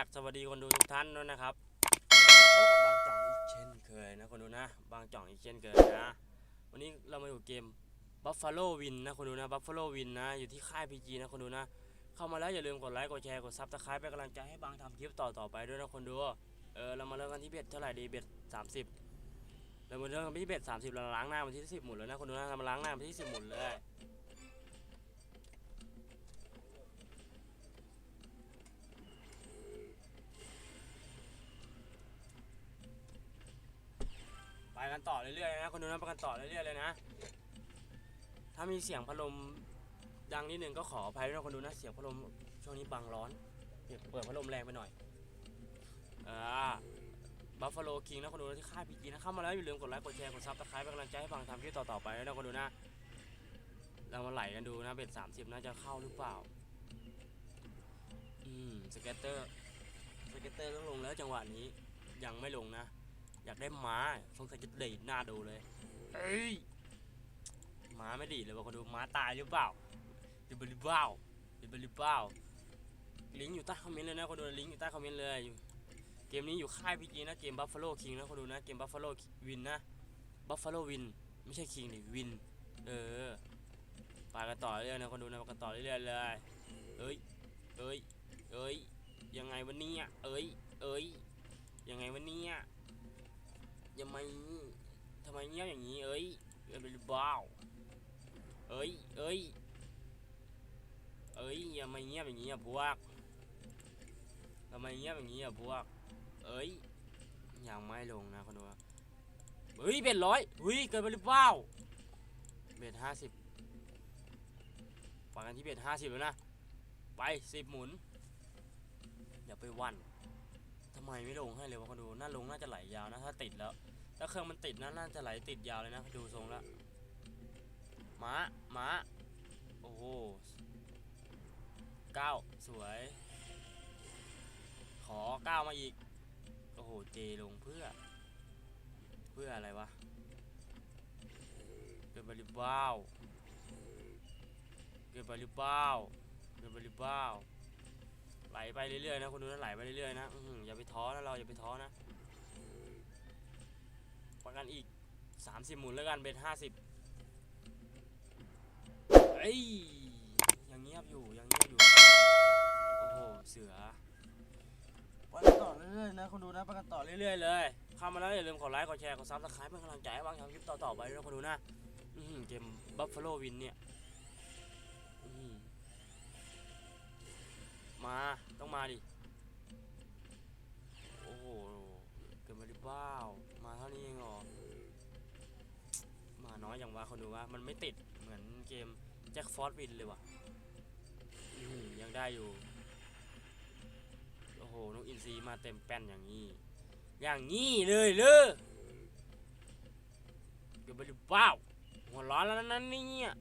ักสวัสดีคนดูทุกท่านด้วยนะครับพบกับบางจ่องอีกเช่นเคยนะคนดูนะ บางจ่องอีกเช่นเคยนะ วันนี้เรามาอยู่เกม Buffalo Win นะคนดูนะ Buffalo Win นะ อยู่ที่ค่าย PG นะคนดูนะ เข้ามาแล้วอย่าลืมกดไลค์กดแชร์กดซับสไครป์เป็นกำลังใจให้บางทำคลิปต่อๆไปด้วยนะคนดู เออเรามาเริ่มกันที่เบ็ดเท่าไหร่ดีเบ็ดสามสิบเรามาเริ่มกันที่เบ็ดสามสิบเราล้างหน้าวันที่สิบหมุนแล้วนะคนดูนะเรามาล้างหน้าวันที่สิบหมุนเลย กันต่อเรื่อยๆนะคนดูนะไปกันต่อเรื่อยๆเลยนะ ถ้ามีเสียงพัดลมดังนิดนึงก็ขออภัยด้วยนะคนดูนะเสียงพัดลมช่วงนี้บังร้อนเปิดเปิดพัดลมแรงไปหน่อยอ่าบัฟฟาโลคิงนะคนดูนะที่ค่ายพีจีนะเข้ามาแล้วอย่าลืมกดไลค์กดแชร์กดซับสไครป์เป็นกำลังใจให้ฟังทำคลิปต่อๆไปด้วยนะคนดูนะเรามาไหลกันดูนะเบ็ดสามสิบน่าจะเข้าหรือเปล่าอืมสเก็ตเตอร์สเก็ตเตอร์ต้องลงแล้วจังหวะนี้ยังไม่ลงนะ อยากได้ม้าสงสัยจะดีดหน้าดูเลยเอ้ยม้าไม่ดีดเลยบอกคนดูม้าตายหรือเปล่าดิบลิบ้าดิบลิบ้าลิงก์อยู่ใต้คอมเมนต์เลยนะคนดูลิงก์อยู่ใต้คอมเมนต์เลยเกมนี้อยู่ค่ายพีจีนะเกม Buffalo King นะคนดูนะเกม Buffalo Win นะ Buffalo Win ไม่ใช่ King ดิ Win เออไปกันต่อเรื่อยๆนะคนดูนะไปกันต่อเรื่อยๆเลยเอ้ยเอ้ยเอ้ยยังไงวันนี้เอ้ยเอ้ยยังไงวันนี้ ยังไงทำไมเงียบอย่างนี้ เอ้ยเอ้ยบ้าวเอ้ยเอ้ยเอ้ยยังไม่เงียบอย่างนี้อะพวกทำไมเงียบอย่างนี้อะพวก เอ้ยยังไม่ลงนะคนดูเฮ้ยเบ็ดร้อยเฮ้ยเกินไปหรือเปล่าเบ็ดห้าสิบฝากกันที่เบ็ดห้าสิบแล้วนะ ไปสิบหมุน อย่าไปวันำไมไม่ลงให้เลยวะคนดูน่าลงน่าจะไหลยาวนะ ถ้าติดแล้ว ถ้าเครื่องมันติดนะน่าจะไหลติดยาวเลยนะดูทรงแล้วม้าม้าโอ้โหเก้าสวย ขอเก้ามาอีก โอ้โห เจลงเพื่อ เพื่ออะไรวะเกิดไปหรือเปล่าเกิดไปหรือเปล่าเกิดไปหรือเปล่า ไหลไปเรื่อยๆนะคนดูนะไหลไปเรื่อยๆนะออย่าไปท้อนะเราอย่าไปท้อนะประกันอีก 30 หมุนแล้วกันเบ็ด50เอ้ยยังเงียบอยู่ยังเงียบอยู่ โอ้โหเสือไปกันต่อเรื่อยๆนะคนดูนะไปกันต่อเรื่อยๆเลยเข้ามาแล้วอย่าลืมกดไลค์กดแชร์กดซับสไครป์เป็นกำลังใจให้บางทำคลิปต่อๆไปด้วยนะคนดูนะเกม Buffalo Win เนี่ย มาต้องมาดิ โอ้โห เกิดมาหรือเปล่ามาเท่านี้เองหรอมาน้อยอย่างว่าคนดูว่ามันไม่ติดเหมือนเกมแจ็คฟอร์ดวินเลยว่ะยังได้อยู่ โอ้โหนกอินทรีมาเต็มแป้นอย่างนี้ อย่างนี้เลยเลยเดี๋ยวไปดูเปล่าหัวร้อนแล้วนั่นนี่เนี่ย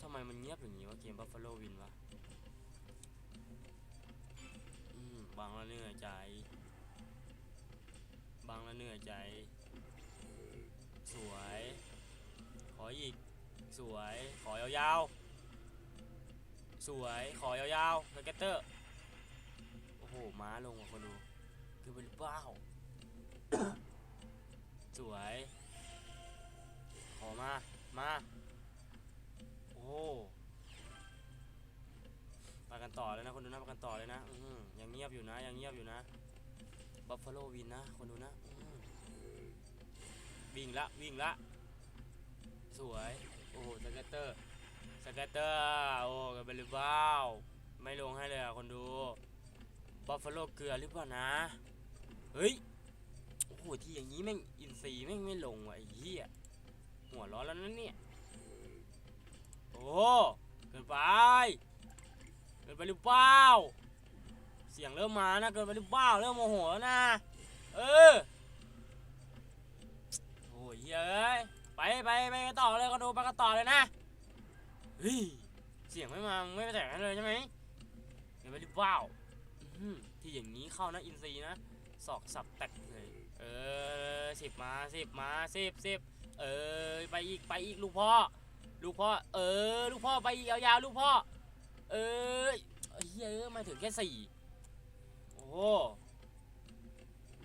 ทำไมมันเงียบอย่างนี้วะเกมบัฟฟาโลวินวะอืม บางแล้วเหนื่อยใจ บางแล้วเหนื่อยใจ สวย ขออีก สวย ขอยาวๆ สวย ขอยาวๆสเก็ตเตอร์ โอ้โห ม้าลงว่ะคนดู คือเป็นเป้าสวย ขอมา มา โอ้ โหไปกันต่อเลยนะคนดูนะไปกันต่อเลยนะอืยังเงียบอยู่นะยังเงียบอยู่นะบัฟฟาโลวินนะคนดูนะวิ่งละวิ่งละ สวยโอ้โหสเก็ตเตอร์สเก็ตเตอร์โอ้กันไปหรือเปล่าไม่ลงให้เลยอะคนดูบัฟฟาโลเกลือหรือเปล่านะเฮ้ยโอ้โหที่อย่างนี้แม่งอินซีแม่งไม่ลงว่ะไอ้เหี้ยหัวร้อนแล้วนั่นเนี่ยโอ้เกินไป กินไปหรือเปล่า เสียงเริ่มมานะ เกินไปหรือเปล่า เริ่มโมโหแล้วนะ เออ โอ้ยเฮ้ย ไปไปไปกันต่อเลยก็ดูไปกันต่อเลยนะเฮ้ยเสียงไม่มามึงไม่ไปแต่งให้เลยใช่ไหมเกินไปหรือเปล่าที่อย่างนี้เข้านะอินซีนะศอกสับแตกเลย เออสิบมาสิบมาสิบสิบเออไปอีกไปอีกลูกพ่อ ลูกพ่อ เออ ลูกพ่อไปอีกยาวๆลูกพ่อ เออเฮ้ยเอ้ยมาถึงแค่สี่โห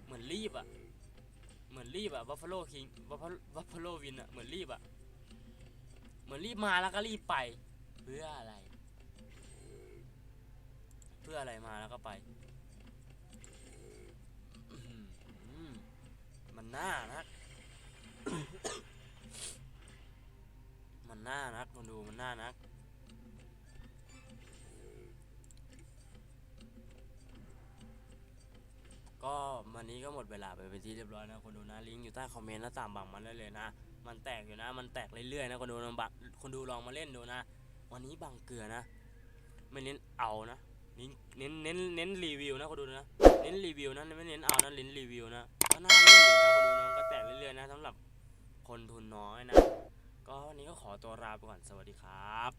เหมือนรีบอะเหมือนรีบอะบัฟฟาโลคิงบัฟบัฟฟาโลวินอะเหมือนรีบอะเหมือนรีบมาแล้วก็รีบไปเพื่ออะไร เพื่ออะไรมาแล้วก็ไปมันน่านัก มันน่านักคนดูมันน่านัก วันนี้ก็หมดเวลาไปเป็นที่เรียบร้อยนะคนดูนะลิงก์อยู่ใต้คอมเมนต์แล้วตามบังมันได้เลยนะ มันแตกอยู่นะมันแตกเรื่อยๆนะคนดูลองบังคนดูลองมาเล่นดูนะ วันนี้บังเกลือนะ ไม่เน้นเอานะเน้นเน้นเน้นเน้นรีวิวนะคนดูนะเน้นรีวิวนะไม่เน้นเอานะเน้นรีวิวนะก็น่าเล่นอยู่นะคนดูนะก็แตกเรื่อยๆนะสำหรับคนทุนน้อยนะ ก็วันนี้ก็ขอตัวลาไปก่อนสวัสดีครับ